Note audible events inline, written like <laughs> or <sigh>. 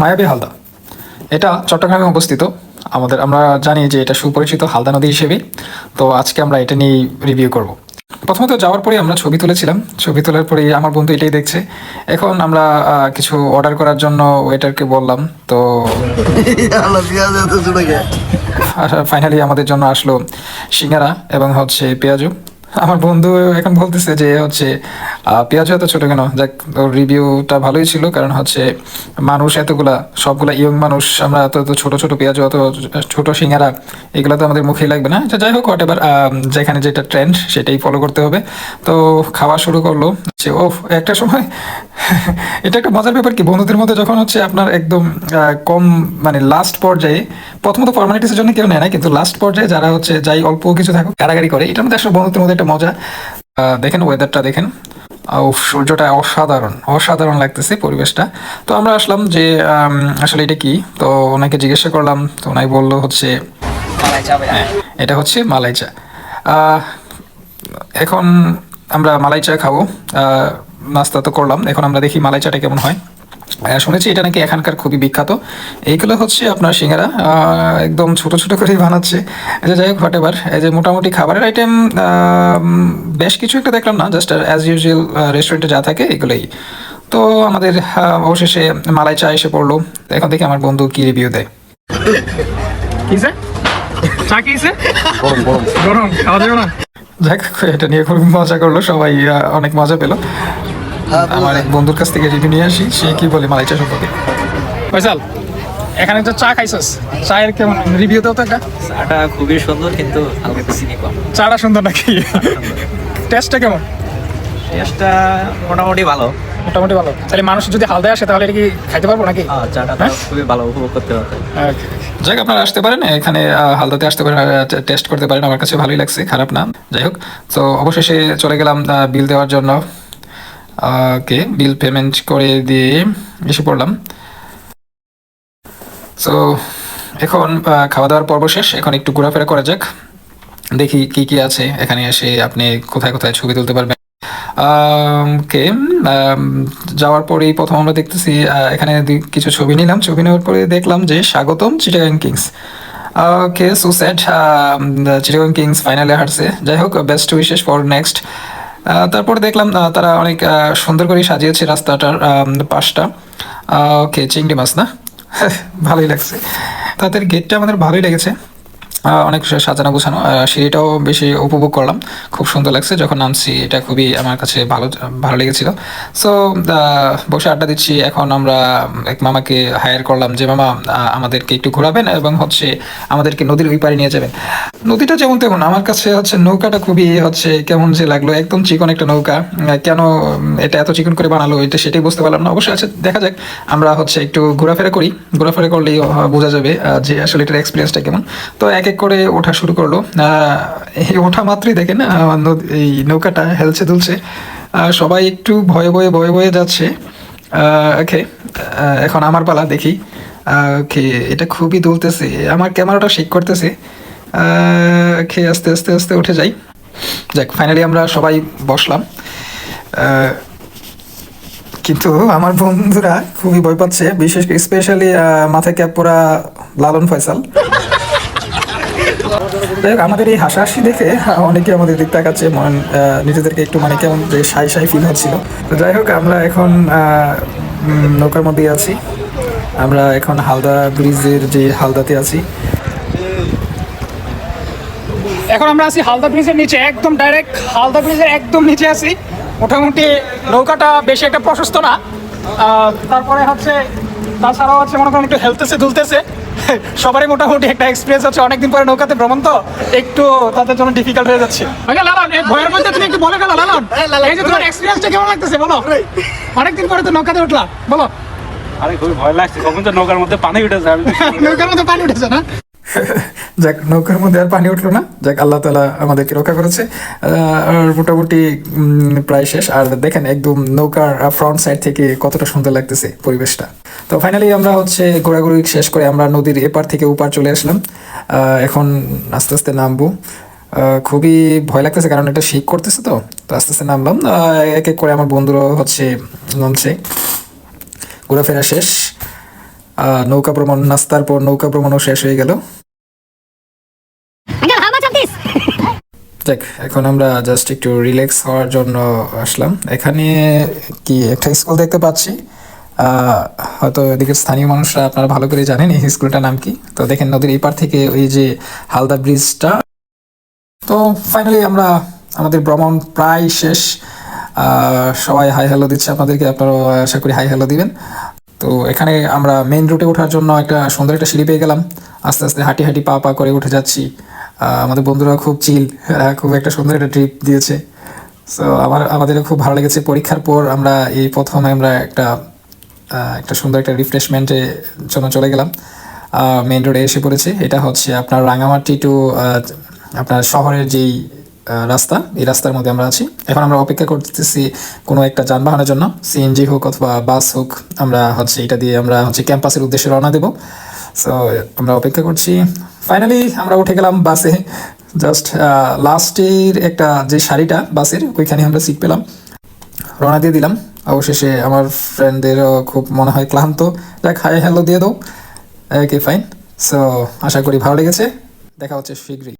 মায়াবী হালদা। এটা চট্টগ্রামে অবস্থিত। আমাদের আমরা জানি যে এটা সুপরিচিত হালদা নদী হিসেবে। তো আজকে আমরা এটা নিয়ে রিভিউ করব। প্রথমত যাওয়ার পরে আমরা ছবি তুলেছিলাম। ছবি তোলার পরে আমার বন্ধু এটাই দেখছে। এখন আমরা কিছু অর্ডার করার জন্য ওয়েটারকে বললাম। তো ফাইনালি আমাদের জন্য আসলো সিঙ্গারা এবং হচ্ছে পেঁয়াজু আমার বন্ধু এখন বলতেছে যে হচ্ছে পেঁয়াজু এত ছোট কেন? যাক রিভিউটা ভালোই ছিল কারণ হচ্ছে মানুষ এতগুলা সবগুলা ইয়ং মানুষ আমরা এত এত ছোট ছোট পেঁয়াজ অত ছোট সিঙ্গারা এগুলো তো আমাদের মুখেই লাগবে না। আচ্ছা, যাই হোক হোয়াট এবার যেখানে যেটা ট্রেন্ড সেটাই ফলো করতে হবে। তো খাওয়া শুরু করল যে ও একটা সময় <laughs> এটা একটা মজার ব্যাপার কি? বন্ধুদের মধ্যে যখন হচ্ছে আপনার একদম কম মানে লাস্ট পর্যায়ে প্রথমত ফর্মালিটিসের জন্য কেউ নেয় না কিন্তু লাস্ট পর্যায়ে যারা হচ্ছে যাই অল্প কিছু থাকুক কারাগারি করে এটার মধ্যে আসলে বন্ধুদের মধ্যে একটা মজা। দেখেন ওয়েদারটা দেখেন। সূর্যটা অসাধারণ অসাধারণ লাগতেছে পরিবেশটা। তো আমরা আসলাম যে আসলে এটা কি? তো ওনাকে জিজ্ঞাসা করলাম তো ওনাই বলল হচ্ছে হ্যাঁ, এটা হচ্ছে মালাই চা। এখন আমরা মালাই চা খাব। নাস্তা তো করলাম এখন আমরা দেখি মালাই চাটা কেমন হয়। শুনেছি এটা নাকি এখানকার খুবই বিখ্যাত। এইগুলো হচ্ছে আপনার সিঙ্গারা একদম ছোট ছোট করেই বানাচ্ছে। এই যে যাই হোক হোয়াট এই যে মোটামুটি খাবারের আইটেম বেশ কিছু একটা দেখলাম না জাস্ট অ্যাজ ইউজুয়াল রেস্টুরেন্টে যা থাকে এগুলোই। তো আমাদের অবশেষে মালাই চা এসে পড়ল। এখন দেখি আমার বন্ধু কি রিভিউ দেয়। কিসে চা কিসে গরম গরম। গরম খাওয়া যাবে না। যাক এটা নিয়ে খুব মজা করল সবাই অনেক মজা পেল। আমার এক বন্ধুর কাছ থেকে রিভিউ নিয়ে আসি সে কি বলে মালাই চা সম্পর্কে? ফয়সাল এখানে তো চা খাইছস? চায়ের কেমন রিভিউ দাও তো একটা। চাটা খুবই সুন্দর কিন্তু হালকা চিনি কম। চাটা সুন্দর নাকি? টেস্টটা কেমন? টেস্টটা মোটামুটি ভালো। মোটামুটি ভালো। তাহলে মানুষ যদি হালদায় আসে তাহলে কি খাইতে পারব নাকি? আহ, চাটা হ্যাঁ? খুবই ভালো উপভোগ করতে পারবে যাক আপনারা আসতে পারেন এখানে হালদাতে আসতে পারেন টেস্ট করতে পারেন। আমার কাছে ভালোই লাগছে খারাপ না। যাই হোক তো অবশেষে চলে গেলাম বিল দেওয়ার জন্য। ওকে বিল পেমেন্ট করে দিয়ে এসে পড়লাম। সো এখন খাওয়া দাওয়ার পর্ব শেষ। এখন একটু ঘোরাফেরা করা যাক। দেখি কি কি আছে। এখানে এসে আপনি কোথায় কোথায় ছবি তুলতে পারবেন। কে যাওয়ার পরেই প্রথম আমরা দেখতেছি এখানে কিছু ছবি নিলাম। ছবি নেওয়ার পরে দেখলাম যে স্বাগতম Chittagong Kings okay so sad Chittagong Kings ফাইনালে হারছে। যাই হোক বেস্ট উইশেস ফর নেক্সট তারপরে দেখলাম তারা অনেক সুন্দর করে সাজিয়েছে রাস্তাটার পাশটা। ওকে, চিংড়ি মাছ না? <laughs> ভালোই লাগছে। তাদের গেটটা আমাদের ভালোই লেগেছে। অনেক সাজানো গোছানো সিঁড়িটাও বেশি উপভোগ করলাম। খুব সুন্দর লাগছে যখন নামছি, এটা খুবই আমার কাছে ভালো ভালো লেগেছিল। সো বসে আড্ডা দিচ্ছি, এখন আমরা এক মামাকে হায়ার করলাম, যে মামা আমাদেরকে একটু ঘোরাবেন এবং হচ্ছে আমাদেরকে নদীর ওই পারে নিয়ে যাবেন। নদীটা যেমন তেমন, আমার কাছে হচ্ছে নৌকাটা খুবই হচ্ছে কেমন যে লাগল, একদম চিকন একটা নৌকা। কেন এটা এত চিকন করে বানালো, এটা সেটাই বুঝতে পারলাম না। অবশ্যই আছে, দেখা যাক। আমরা হচ্ছে একটু ঘোরাফেরা করি। ঘোরাফেরা করলেই বোঝা যাবে যে আসলে এটার এক্সপিরিয়েন্সটা কেমন। তো এক এক করে ওঠা শুরু করল? ওঠা মাত্রই দেখেন এই নৌকাটা হেলছে দুলছে। সবাই একটু ভয়ে ভয়ে ভয়ে ভয়ে যাচ্ছে। এখন আমার পালা দেখি। এটা খুবই দুলতেছে। আমার ক্যামেরাটা শেক করতেছে। ওকে, আস্তে আস্তে আস্তে উঠে যাই। যাক ফাইনালি আমরা সবাই বসলাম। কিন্তু আমার বন্ধুরা খুবই ভয় পাচ্ছে, বিশেষ স্পেশালি মাথায় ক্যাপ পরা লালন ফয়সাল। আমাদের এই হাসাহাসি দেখে অনেকে আমাদের দিক তাকাচ্ছে, মন নিজেদেরকে একটু মানে কেমন যে সাই সাই ফিল হচ্ছিল। তো যাই হোক আমরা এখন নৌকার মধ্যে আছি। আমরা এখন হালদা ব্রিজের যে হালদাতে আছি। এখন আমরা আছি হালদা ব্রিজের নিচে, একদম ডাইরেক্ট হালদা ব্রিজের একদম নিচে আছি। মোটামুটি নৌকাটা বেশি একটা প্রশস্ত না। তারপরে হচ্ছে তাছাড়াও আছে মনে করেন একটু হেলতেছে দুলতেছে সবারই মোটামুটি একটা এক্সপিরিয়েন্স আছে অনেকদিন পরে নৌকাতে ভ্রমণ তো একটু তাদের জন্য ডিফিকাল্ট হয়ে যাচ্ছে। লালন এই ভয়ের মধ্যে তুমি একটু বলে গেল লালন। এই যে তোমার এক্সপিরিয়েন্সটা কেমন লাগতেছে বলো। অনেকদিন পরে তো নৌকাতে উঠলা বলো। আরে খুবই ভয় লাগছে কখন তো নৌকার মধ্যে পানি উঠেছে আমি <laughs> নৌকার মধ্যে পানি উঠেছে না? <laughs> যাক, নৌকার মধ্যে আর পানি উঠল না। যাক, আল্লাহ তালা আমাদেরকে রক্ষা করেছে। আর মোটামুটি প্রায় শেষ। আর দেখেন, একদম নৌকার ফ্রন্ট সাইড থেকে কতটা সুন্দর লাগতেছে পরিবেশটা। তো ফাইনালি আমরা হচ্ছে ঘোরাঘুরি শেষ করে আমরা নদীর এপার থেকে ওপার চলে আসলাম। এখন আস্তে আস্তে নামবো। খুবই ভয় লাগতেছে কারণ এটা শেক করতেছে তো। তো আস্তে আস্তে নামলাম। এক এক করে আমার বন্ধুরাও হচ্ছে নামছে। ঘোরাফেরা শেষ। নৌকা ভ্রমণ, নাস্তার পর নৌকা ভ্রমণও শেষ হয়ে গেল। দেখ, এখন আমরা জাস্ট একটু রিল্যাক্স হওয়ার জন্য আসলাম। এখানে কি একটা স্কুল দেখতে পাচ্ছি। হয়তো এদিকের স্থানীয় মানুষরা আপনারা ভালো করে জানেন এই স্কুলটার নাম কি। তো দেখেন নদীর এই পার থেকে ওই যে হালদা ব্রিজটা তো ফাইনালি আমরা, আমাদের ভ্রমণ প্রায় শেষ। সবাই হাই হ্যালো দিচ্ছে আপনাদেরকে, আপনারাও আশা করি হাই হ্যালো দিবেন। তো এখানে আমরা মেন রুটে ওঠার জন্য একটা সুন্দর একটা সিঁড়ি পেয়ে গেলাম। আস্তে আস্তে হাঁটি হাঁটি পা পা করে উঠে যাচ্ছি। আমাদের বন্ধুরা খুব চিল খুব একটা সুন্দর একটা ট্রিপ দিয়েছে। সো আমার, আমাদেরও খুব ভালো লেগেছে। পরীক্ষার পর আমরা এই প্রথমে আমরা একটা একটা সুন্দর একটা রিফ্রেশমেন্টের জন্য চলে গেলাম। মেন রোডে এসে পড়েছে। এটা হচ্ছে আপনার রাঙামাটি টু আপনার শহরের যেই রাস্তা, এই রাস্তার মধ্যে আমরা আছি। এখন আমরা অপেক্ষা করতেছি কোনো একটা যানবাহনের জন্য। সিএনজি হোক অথবা বাস হোক, আমরা হচ্ছে এটা দিয়ে আমরা হচ্ছে ক্যাম্পাসের উদ্দেশ্যে রওনা দেবো। সো আমরা অপেক্ষা করছি। ফাইনালি আমরা উঠে গেলাম বাসে। জাস্ট লাস্টের একটা যে শাড়িটা, বাসের, ওইখানে আমরা সিট পেলাম। রওনা দিয়ে দিলাম। অবশেষে আমার ফ্রেন্ডদেরও খুব মনে হয় ক্লান্ত। যাক হাই হ্যালো দিয়ে দাও। ওকে ফাইন সো আশা করি ভালো লেগেছে। দেখা হচ্ছে শীঘ্রই।